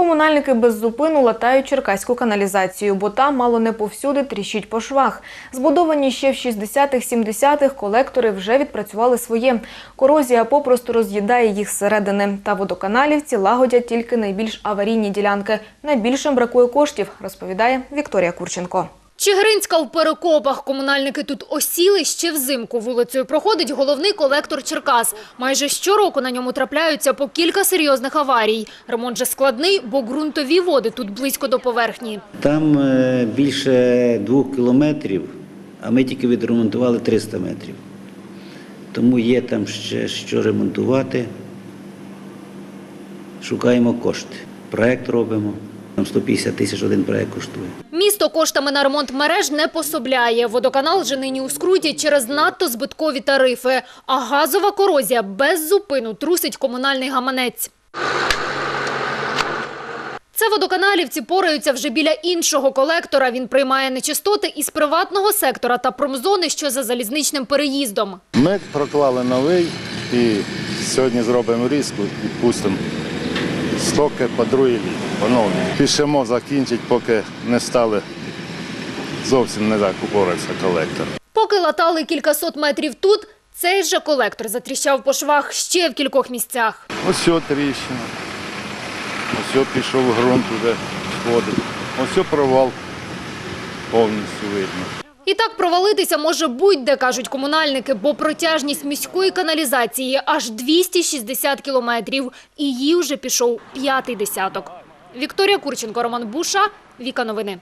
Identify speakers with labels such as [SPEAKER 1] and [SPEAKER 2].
[SPEAKER 1] Комунальники без зупину латають черкаську каналізацію, бо там мало не повсюди тріщить по швах. Збудовані ще в 60-х-70-х колектори вже відпрацювали своє. Корозія попросту роз'їдає їх зсередини. Та водоканалівці лагодять тільки найбільш аварійні ділянки. Найбільшим бракує коштів, розповідає Вікторія Курченко.
[SPEAKER 2] Чигиринська в перекопах. Комунальники тут осіли ще взимку. Вулицею проходить головний колектор Черкас. Майже щороку на ньому трапляються по кілька серйозних аварій. Ремонт же складний, бо ґрунтові води тут близько до поверхні.
[SPEAKER 3] Там е, більше двох кілометрів, а ми тільки відремонтували 300 метрів. Тому є там ще що ремонтувати. Шукаємо кошти. Проект робимо. Там 150 тисяч один проект коштує.
[SPEAKER 2] Місто коштами на ремонт мереж не пособляє. Водоканал же нині у скруті через надто збиткові тарифи. А газова корозія без зупину трусить комунальний гаманець. Це водоканалівці пораються вже біля іншого колектора. Він приймає нечистоти із приватного сектора та промзони, що за залізничним переїздом.
[SPEAKER 4] Ми проклали новий і сьогодні зробимо різку і пустимо стоки по другій лінії. Поновлюємо. Пішемо закінчити, поки не стали зовсім не так упорався колектор.
[SPEAKER 2] Поки латали кількасот метрів тут, цей же колектор затріщав по швах ще в кількох місцях.
[SPEAKER 4] Ось тріщина. Ось пішов ґрунт туди сходить. Ось провал повністю видно.
[SPEAKER 2] І так провалитися може будь-де, кажуть комунальники, бо протяжність міської каналізації аж 260 кілометрів. І її вже пішов п'ятий десяток. Вікторія Курченко, Роман Буша, Віка Новини.